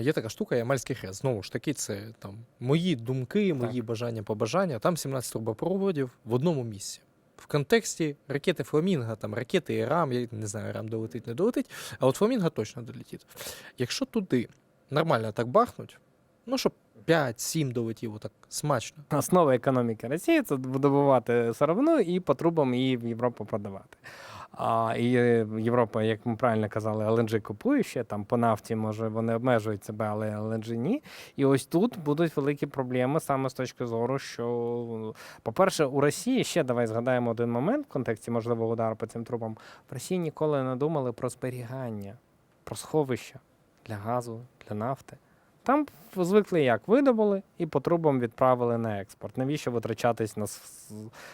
Є така штука, Ямальський хрест. Знову ж таки, це там мої думки, мої бажання, побажання. Там 17 трубопроводів в одному місці. В контексті ракети Фламінга, там ракети Ірам, я не знаю, Ірам долетить, не долетить, а от Фламінга точно долетить. Якщо туди нормально так бахнуть, ну щоб 5-7 долетіло так смачно. Основа економіки Росії це видобувати сировину і по трубам її в Європу продавати. А, і е, Європа, як ми правильно казали, LNG купує ще там по нафті, може вони обмежують себе, але LNG ні. І ось тут будуть великі проблеми саме з точки зору, що, по-перше, у Росії ще давай згадаємо один момент в контексті можливого удару по цим трубам. В Росії ніколи не думали про зберігання, про сховища для газу, для нафти. Там звикли як видобули і по трубам відправили на експорт. Навіщо витрачатись на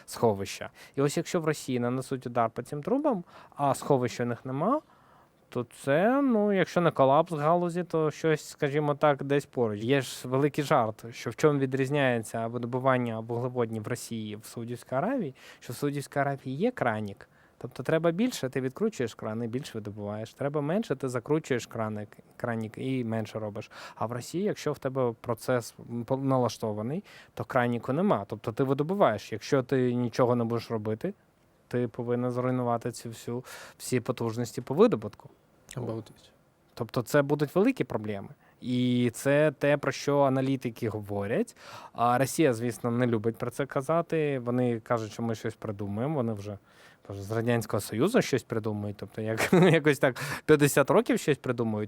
сховища? І ось якщо в Росії нанесуть удар по цим трубам, а сховища у них нема, то це, ну, якщо не колапс галузі, то щось, скажімо так, десь поруч. Є ж великий жарт, що в чому відрізняється видобування вуглеводнів в Росії в Саудівській Аравії, що в Саудівській Аравії є кранік. Тобто треба більше, ти відкручуєш крани, більше видобуваєш. Треба менше, ти закручуєш краник, кранік і менше робиш. А в Росії, якщо в тебе процес налаштований, то краніку нема. Тобто ти видобуваєш. Якщо ти нічого не будеш робити, ти повинен зруйнувати цю всю всі потужності по видобутку. Обалдеть. Тобто це будуть великі проблеми. І це те, про що аналітики говорять. А Росія, звісно, не любить про це казати. Вони кажуть, що ми щось придумаємо. Вони вже з Радянського Союзу щось придумують. Тобто, як якось так 50 років щось придумують.